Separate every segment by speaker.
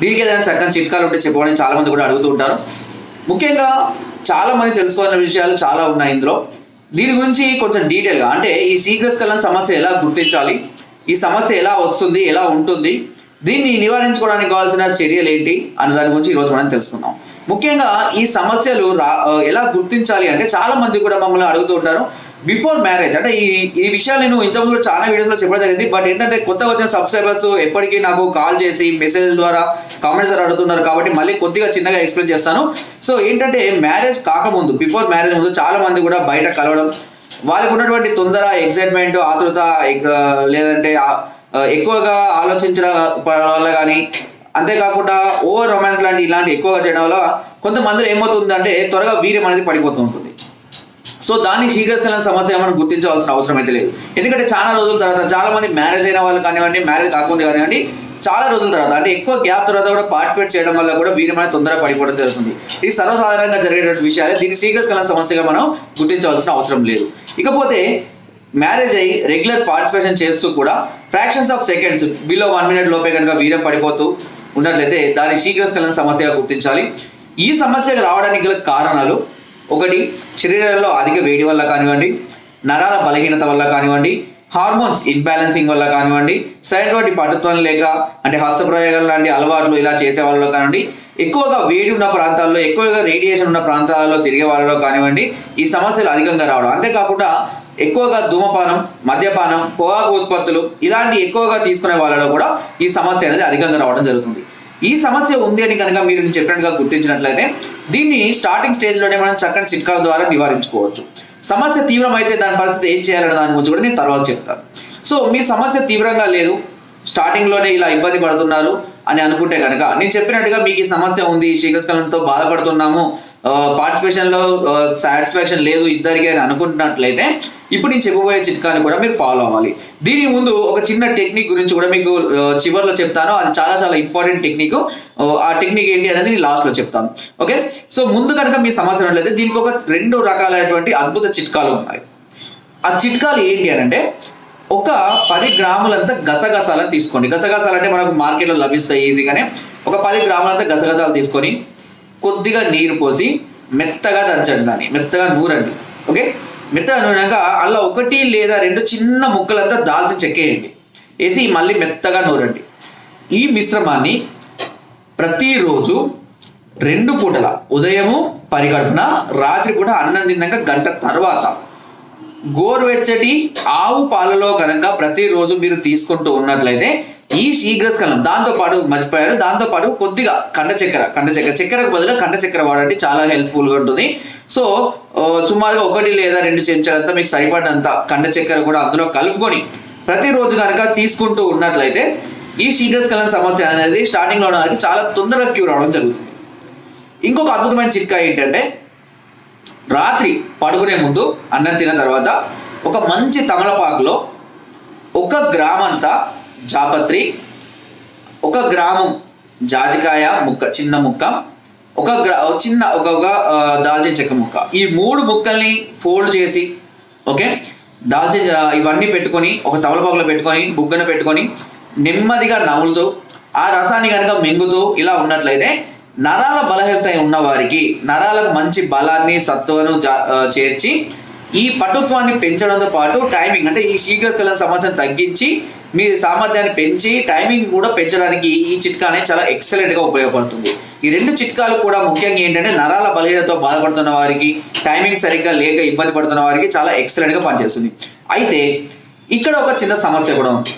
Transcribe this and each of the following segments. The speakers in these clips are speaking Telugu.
Speaker 1: దీనికి ఏదైనా చక్కని చిట్కాలు ఉంటే చెప్పమని చాలా మంది కూడా అడుగుతూ ఉంటారు. ముఖ్యంగా చాలా మంది తెలుసుకోవాల్సిన విషయాలు చాలా ఉన్నాయి ఇందులో. దీని గురించి కొంచెం డీటెయిల్గా అంటే ఈ శీఘ్రస్ఖలన సమస్య ఎలా గుర్తించాలి ఈ సమస్య ఎలా వస్తుంది ఎలా ఉంటుంది దీన్ని నివారించుకోవడానికి కావాల్సిన చర్యలు ఏంటి అన్న దాని గురించి ఈరోజు మనం తెలుసుకుందాం. ముఖ్యంగా ఈ సమస్యలు రా ఎలా గుర్తించాలి అంటే చాలా మంది కూడా మమ్మల్ని అడుగుతూ ఉంటారు. బిఫోర్ మ్యారేజ్ అంటే ఈ ఈ విషయాలు నేను ఇంతకుముందు చాలా వీడియోస్లో చెప్పడం జరిగింది. బట్ ఏంటంటే కొత్తగా వచ్చిన సబ్స్క్రైబర్స్ ఎప్పటికీ నాకు కాల్ చేసి మెసేజ్ ద్వారా కామెంట్స్ ద్వారా అడుగుతున్నారు కాబట్టి మళ్ళీ కొద్దిగా చిన్నగా ఎక్స్ప్లెయిన్ చేస్తాను. సో ఏంటంటే మ్యారేజ్ కాకముందు బిఫోర్ మ్యారేజ్ ముందు చాలా మంది కూడా బయట కలవడం వాళ్ళకు ఉన్నటువంటి తొందర ఎగ్జైట్మెంట్ ఆతృత లేదంటే ఎక్కువగా ఆలోచించడం వల్ల కానీ అంతేకాకుండా ఓవర్ రొమాన్స్ లాంటి ఇలాంటి ఎక్కువగా చేయడం వల్ల కొంతమంది ఏమవుతుందంటే త్వరగా వీర్యం అనేది పడిపోతూ ఉంటుంది. సో దాన్ని శీఘ్రస్కలన సమస్య మనం గుర్తించవలసిన అవసరం అయితే లేదు. ఎందుకంటే చాలా రోజుల తర్వాత చాలా మంది మ్యారేజ్ అయిన వాళ్ళు కానివ్వండి మ్యారేజ్ కాకుండా కానివ్వండి చాలా రోజుల తర్వాత అంటే ఎక్కువ గ్యాప్ తర్వాత కూడా పార్టిసిపేట్ చేయడం వల్ల కూడా వీరి అనేది తొందరగా పడిపోవడం జరుగుతుంది. ఇది సర్వసాధారణంగా జరిగేటువంటి విషయాలే దీన్ని శీఘ్రస్కలన సమస్యగా మనం గుర్తించవలసిన అవసరం లేదు. ఇకపోతే మ్యారేజ్ అయ్యి రెగ్యులర్ పార్టిసిపేషన్ చేస్తూ కూడా fractions of seconds below one minute లోపే కనుక వీరం పడిపోతూ ఉన్నట్లయితే దాన్ని శీఘ్రస్కలన సమస్యగా గుర్తించాలి. ఈ సమస్యకు రావడానికి గల కారణాలు ఒకటి శరీరంలో అధిక వేడి వల్ల కానివ్వండి నరాల బలహీనత వల్ల కానివ్వండి హార్మోన్స్ ఇన్బ్యాలెన్సింగ్ వల్ల కానివ్వండి సరైనటువంటి పటుత్వం లేక అంటే హస్తప్రయోగాలు లాంటి అలవాట్లు ఇలా చేసే వాళ్ళలో కానివ్వండి ఎక్కువగా వేడి ఉన్న ప్రాంతాల్లో ఎక్కువగా రేడియేషన్ ఉన్న ప్రాంతాలలో తిరిగే వాళ్ళలో కానివ్వండి ఈ సమస్యలు అధికంగా రావడం. అంతేకాకుండా ఎక్కువగా ధూమపానం మద్యపానం పొగాకు ఉత్పత్తులు ఇలాంటి ఎక్కువగా తీసుకునే వాళ్ళలో కూడా ఈ సమస్య అనేది అధికంగా రావడం జరుగుతుంది. ఈ సమస్య ఉంది అని కనుక మీరు నేను చెప్పినట్టుగా గుర్తించినట్లయితే దీన్ని స్టార్టింగ్ స్టేజ్లోనే మనం చక్కని చిట్కాల ద్వారా నివారించుకోవచ్చు. సమస్య తీవ్రమైతే దాని పరిస్థితి ఏం చేయాలనే దాని గురించి కూడా నేను తర్వాత చెప్తాను. సో మీ సమస్య తీవ్రంగా లేదు స్టార్టింగ్లోనే ఇలా ఇబ్బంది పడుతున్నారు అని అనుకుంటే కనుక నేను చెప్పినట్టుగా మీకు ఈ సమస్య ఉంది శీఘ్రస్కలంతో బాధపడుతున్నాము పార్టిసిపేషన్లో సాటిస్ఫాక్షన్ లేదు ఇద్దరికి అని అనుకుంటున్నట్లయితే ఇప్పుడు నేను చెప్పబోయే చిట్కాని కూడా మీరు ఫాలో అవ్వాలి. దీని ముందు ఒక చిన్న టెక్నిక్ గురించి కూడా మీకు చివరిలో చివర్లో చెప్తాను. అది చాలా చాలా ఇంపార్టెంట్ టెక్నిక్ ఆ టెక్నిక్ ఏంటి అనేది నేను లాస్ట్లో చెప్తాను. ఓకే సో ముందు కనుక మీ సమస్య ఉన్నట్లయితే దీనికి ఒక రెండు రకాలైనటువంటి అద్భుత చిట్కాలు ఉన్నాయి. ఆ చిట్కాలు ఏంటి అని అంటే ఒక పది గ్రాములంతా గసగసాలను తీసుకోండి. గసగసాలు అంటే మనకు మార్కెట్లో లభిస్తాయి ఈజీగానే ఒక పది గ్రాములంతా గసగసాలు తీసుకొని కొద్దిగా నీరు పోసి మెత్తగా దంచండి దాన్ని. మెత్తగా నూరండి. ఓకే? మెత్తగా నూరినాక అలా ఒకటి లేదా రెండు చిన్న ముక్కలంతా దాల్చి చెక్కేయండి వేసి మళ్ళీ మెత్తగా నూరండి. ఈ మిశ్రమాన్ని ప్రతిరోజు రెండు పూటల ఉదయము పరిగడుపున రాత్రి పూట అన్నం తిన్నాక గంట తర్వాత గోరువెచ్చటి ఆవు పాలలో కనుక ప్రతిరోజు మీరు తీసుకుంటూ ఉన్నట్లయితే ఈ శీఘ్రస్కలం దాంతో పాటు మర్చిపోయారు. దాంతో పాటు కొద్దిగా కండ చక్కెర. కండ చక్కెర. చక్కెరకు బదులు కండ చక్కెర వాడండి. చాలా హెల్ప్ఫుల్గా ఉంటుంది. సో సుమారుగా ఒకటి లేదా రెండు చెంచాలంతా మీకు సరిపడినంత కండ చక్కెర కూడా అందులో కలుపుకొని ప్రతిరోజు కనుక తీసుకుంటూ ఉన్నట్లయితే ఈ శీఘ్రస్కలన సమస్య అనేది స్టార్టింగ్లో చాలా తొందరగా క్యూర్ అవడం జరుగుతుంది. ఇంకొక అద్భుతమైన చిట్కా ఏంటంటే రాత్రి పడుకునే ముందు అన్నం తిన్న తర్వాత ఒక మంచి తమలపాకులో ఒక గ్రామంతా జాపత్రి ఒక గ్రాము జాజికాయ ముక్క చిన్న ముక్క ఒక గ్రా చిన్న ఒక దాల్చిన చెక్క ముక్క. ఈ మూడు ముక్కల్ని ఫోల్డ్ చేసి ఓకే? దాల్చిన ఇవన్నీ పెట్టుకొని ఒక తమలపాకులో పెట్టుకొని బుగ్గన పెట్టుకొని నెమ్మదిగా నములుతూ ఆ రసాన్ని కనుక మింగుతూ ఇలా ఉన్నట్లయితే నరాల బలహీనత ఉన్న వారికి నరాలకు మంచి బలాన్ని సత్తువను జా- చేర్చి ఈ పటుత్వాన్ని పెంచడంతో పాటు టైమింగ్ అంటే ఈ శీఘ్రస్కలన సమస్యను తగ్గించి మీ సామర్థ్యాన్ని పెంచి టైమింగ్ కూడా పెంచడానికి ఈ చిట్కా అనేది చాలా ఎక్సలెంట్గా ఉపయోగపడుతుంది. ఈ రెండు చిట్కాలు కూడా ముఖ్యంగా ఏంటంటే నరాల బలహీనతో బాధపడుతున్న వారికి టైమింగ్ సరిగ్గా లేక ఇబ్బంది పడుతున్న వారికి చాలా ఎక్సలెంట్గా పనిచేస్తుంది. అయితే ఇక్కడ ఒక చిన్న సమస్య కూడా ఉంది.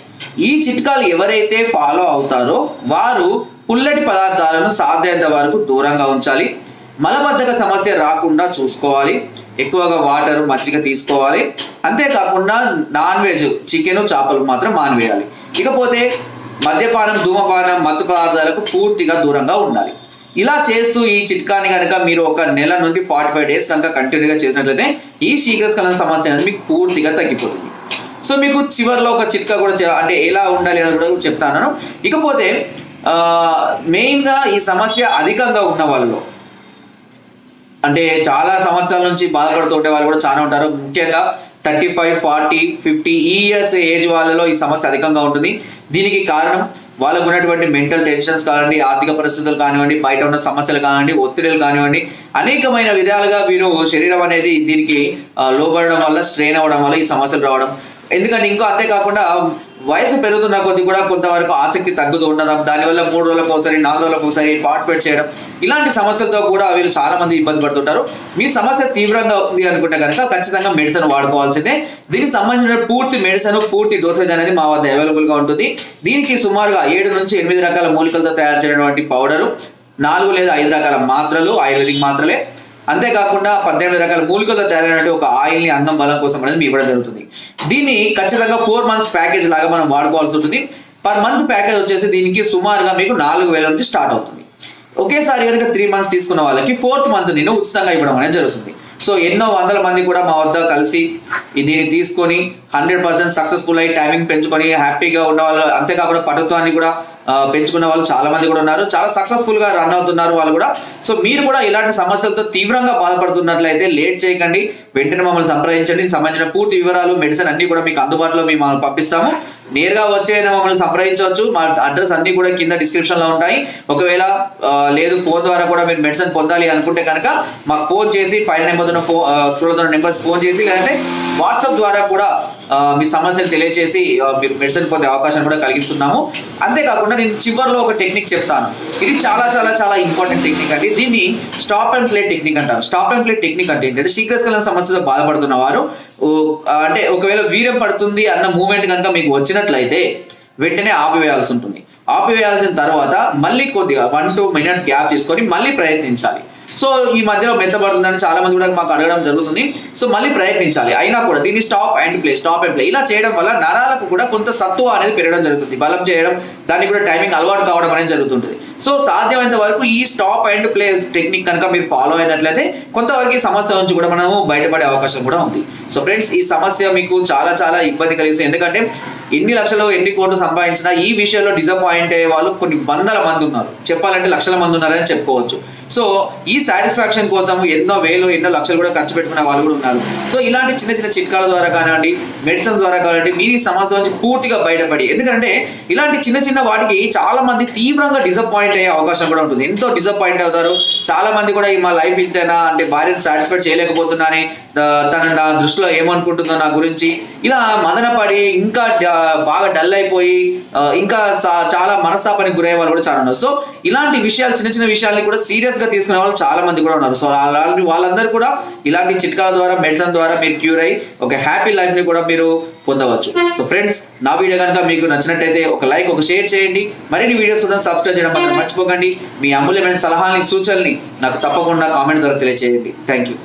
Speaker 1: ఈ చిట్కాలు ఎవరైతే ఫాలో అవుతారో వారు పుల్లటి పదార్థాలను సాధ్యత వరకు దూరంగా ఉంచాలి. మలబద్ధక సమస్య రాకుండా చూసుకోవాలి. ఎక్కువగా వాటర్ మజ్జిగ తీసుకోవాలి. అంతేకాకుండా నాన్ వెజ్ చికెన్ చేపలు మాత్రం మానివేయాలి. ఇకపోతే మద్యపానం ధూమపానం మత్తు పదార్థాలకు పూర్తిగా దూరంగా ఉండాలి. ఇలా చేస్తూ ఈ చిట్కాని కనుక మీరు ఒక నెల నుండి ఫార్టీ ఫైవ్ డేస్ కనుక కంటిన్యూగా చేసినట్లయితే ఈ శీఘ్రస్కలన సమస్య అనేది మీకు పూర్తిగా తగ్గిపోతుంది. సో మీకు చివరిలో ఒక చిట్కా కూడా అంటే ఎలా ఉండాలి అని కూడా చెప్తాను. ఇకపోతే మెయిన్గా ఈ సమస్య అధికంగా ఉన్న వాళ్ళలో అంటే చాలా సంవత్సరాల నుంచి బాధపడుతుంటే వాళ్ళు కూడా చాలా ఉంటారు. ముఖ్యంగా thirty five forty fifty years age వాళ్ళలో ఈ సమస్య అధికంగా ఉంటుంది. దీనికి కారణం వాళ్ళకు ఉన్నటువంటి మెంటల్ టెన్షన్స్ కానివ్వండి ఆర్థిక పరిస్థితులు కానివ్వండి బయట ఉన్న సమస్యలు కానివ్వండి ఒత్తిడులు కానివ్వండి అనేకమైన విధాలుగా వీరు శరీరం అనేది దీనికి లోబడడం వల్ల స్ట్రెయిన్ అవ్వడం వల్ల ఈ సమస్యలు రావడం. ఎందుకంటే ఇంకో అంతేకాకుండా వయసు పెరుగుతున్న కొద్ది కూడా కొంతవరకు ఆసక్తి తగ్గుతూ ఉండడం దానివల్ల మూడు రోజులకు ఒకసారి నాలుగు రోజులకు ఒకసారి పార్టిసిపేట్ చేయడం ఇలాంటి సమస్యలతో కూడా వీళ్ళు చాలా మంది ఇబ్బంది పడుతుంటారు. మీ సమస్య తీవ్రంగా ఉంది అనుకుంటే కనుక ఖచ్చితంగా మెడిసిన్ వాడుకోవాల్సిందే. దీనికి సంబంధించిన పూర్తి మెడిసిన్ పూర్తి డోసేజ్ అనేది మా వద్ద అవైలబుల్గా ఉంటుంది. దీనికి సుమారుగా ఏడు నుంచి ఎనిమిది రకాల మూలికలతో తయారు చేయనటువంటి పౌడరు నాలుగు లేదా ఐదు రకాల మాత్రలు ఆయుర్వేదిక్ మాత్రలే. అంతేకాకుండా పద్దెనిమిది రకాల మూలికలతో తయారైనటువంటి ఒక ఆయిల్ని అందం బలం కోసం అనేది మీ ఇవ్వడం జరుగుతుంది. దీన్ని ఖచ్చితంగా ఫోర్ మంత్స్ ప్యాకేజ్ లాగా మనం వాడుకోవాల్సి ఉంటుంది. పర్ మంత్ ప్యాకేజ్ వచ్చేసి దీనికి సుమారుగా మీకు నాలుగు వేల నుంచి స్టార్ట్ అవుతుంది. ఒకేసారి కనుక త్రీ మంత్స్ తీసుకున్న వాళ్ళకి ఫోర్త్ మంత్ నేను ఉచితంగా ఇవ్వడం అనేది జరుగుతుంది. సో ఎన్నో వందల మంది కూడా మా వద్ద కలిసి దీన్ని తీసుకొని హండ్రెడ్ పర్సెంట్ సక్సెస్ఫుల్ అయ్యి టైమింగ్ పెంచుకొని హ్యాపీగా ఉన్న వాళ్ళు అంతేకాకుండా పటుత్వాన్ని కూడా పెంచుకున్న వాళ్ళు చాలా మంది కూడా ఉన్నారు. చాలా సక్సెస్ఫుల్గా రన్ అవుతున్నారు వాళ్ళు కూడా. సో మీరు కూడా ఇలాంటి సమస్యలతో తీవ్రంగా బాధపడుతున్నట్లయితే లేట్ చేయకండి. వెంటనే మమ్మల్ని సంప్రదించండి. సంబంధించిన పూర్తి వివరాలు మెడిసిన్ అన్ని కూడా మీకు అందుబాటులో మేము పంపిస్తాము. నేరుగా వచ్చే మమ్మల్ని సంప్రదించవచ్చు. మా అడ్రస్ అన్ని కూడా కింద డిస్క్రిప్షన్లో ఉంటాయి. ఒకవేళ లేదు ఫోన్ ద్వారా కూడా మీరు మెడిసిన్ పొందాలి అనుకుంటే కనుక మాకు ఫోన్ చేసి పైన number phone school numbers phone చేసి లేదంటే వాట్సాప్ ద్వారా కూడా మీ సమస్యలు తెలియజేసి మీరు మెడిసిన్ పొందే అవకాశం కూడా కలిగిస్తున్నాము. అంతేకాకుండా నేను చివరిలో ఒక టెక్నిక్ చెప్తాను. ఇది చాలా చాలా చాలా ఇంపార్టెంట్ టెక్నిక్ అండి. దీన్ని స్టాప్ అండ్ ప్లే టెక్నిక్ అంటారు. స్టాప్ అండ్ ప్లే టెక్నిక్ అంటే ఏంటంటే శీఘ్రస్కలన సమస్యతో బాధపడుతున్న వారు అంటే ఒకవేళ వీర్యం పడుతుంది అన్న మూమెంట్ కనుక మీకు వచ్చినట్లయితే వెంటనే ఆపివేయాల్సి ఉంటుంది. ఆపివేయాల్సిన తర్వాత మళ్ళీ కొద్దిగా వన్ టూ మినిట్స్ గ్యాప్ తీసుకొని మళ్ళీ ప్రయత్నించాలి. సో ఈ మధ్యలో మెత్తబడుతుందని చాలా మంది కూడా మాకు అడగడం జరుగుతుంది. సో మళ్ళీ ప్రయత్నించాలి. అయినా కూడా దీన్ని stop and play stop and play ఇలా చేయడం వల్ల నరాలకు కూడా కొంత సత్తువ అనేది పెరగడం జరుగుతుంది. బలం చేయడం దానికి కూడా టైమింగ్ అలవాటు కావడం అనేది జరుగుతుంటుంది. సో సాధ్యమైనంత వరకు ఈ స్టాప్ అండ్ ప్లే టెక్నిక్ కనుక మీరు ఫాలో అయినట్లయితే కొంతవరకు ఈ సమస్య నుంచి కూడా మనము బయటపడే అవకాశం కూడా ఉంది. సో ఫ్రెండ్స్ ఈ సమస్య మీకు చాలా చాలా ఇబ్బంది కలిగిస్తుంది. ఎందుకంటే ఎన్ని లక్షలు ఎన్ని కోట్లు సంపాదించినా ఈ విషయంలో డిసప్పాయింట్ అయ్యే వాళ్ళు కొన్ని వందల మంది ఉన్నారు. చెప్పాలంటే లక్షల మంది ఉన్నారని చెప్పుకోవచ్చు. సో ఈ సాటిస్ఫాక్షన్ కోసం ఎన్నో వేలు ఎన్నో లక్షలు కూడా ఖర్చు పెట్టుకునే వాళ్ళు కూడా ఉన్నారు. సో ఇలాంటి చిన్న చిన్న చిట్కాల ద్వారా కానివ్వండి మెడిసిన్స్ ద్వారా కానివ్వండి మీరు ఈ సమస్య నుంచి పూర్తిగా బయటపడి ఎందుకంటే ఇలాంటి చిన్న చిన్న వాటికి చాలా మంది తీవ్రంగా డిసప్పాయింట్ అయ్యే అవకాశం కూడా ఉంటుంది. ఎంతో డిసప్పాయింట్ అవుతారు. చాలా మంది కూడా ఈ మా లైఫ్ ఇంతేనా? అంటే భార్యను సాటిస్ఫై చేయలేకపోతున్నానే. ఆ, తన నా దృష్టిలో ఏమనుకుంటుందో నా గురించి. ఇలా మదనపడి ఇంకా బాగా డల్ అయిపోయి ఇంకా చాలా మనస్తాపానికి గురయ్యే వాళ్ళు కూడా చాలా ఉన్నారు. సో ఇలాంటి విషయాలు చిన్న చిన్న విషయాల్ని కూడా సీరియస్గా తీసుకునే వాళ్ళు చాలా మంది కూడా ఉన్నారు. సో అలాంటి వాళ్ళందరూ కూడా ఇలాంటి చిట్కాల ద్వారా మెడిసిన్ ద్వారా మీరు క్యూర్ అయ్యి ఒక హ్యాపీ లైఫ్ని కూడా మీరు పొందవచ్చు. సో ఫ్రెండ్స్ నా వీడియో కనుక మీకు నచ్చినట్టయితే ఒక లైక్ ఒక షేర్ చేయండి. మరిన్ని వీడియోస్ కోసం సబ్స్క్రైబ్ చేయడం మాత్రం మర్చిపోకండి. మీ అమూల్యమైన సలహాలని సూచనల్ని నాకు తప్పకుండా కామెంట్ ద్వారా తెలియజేయండి థ్యాంక్ యూ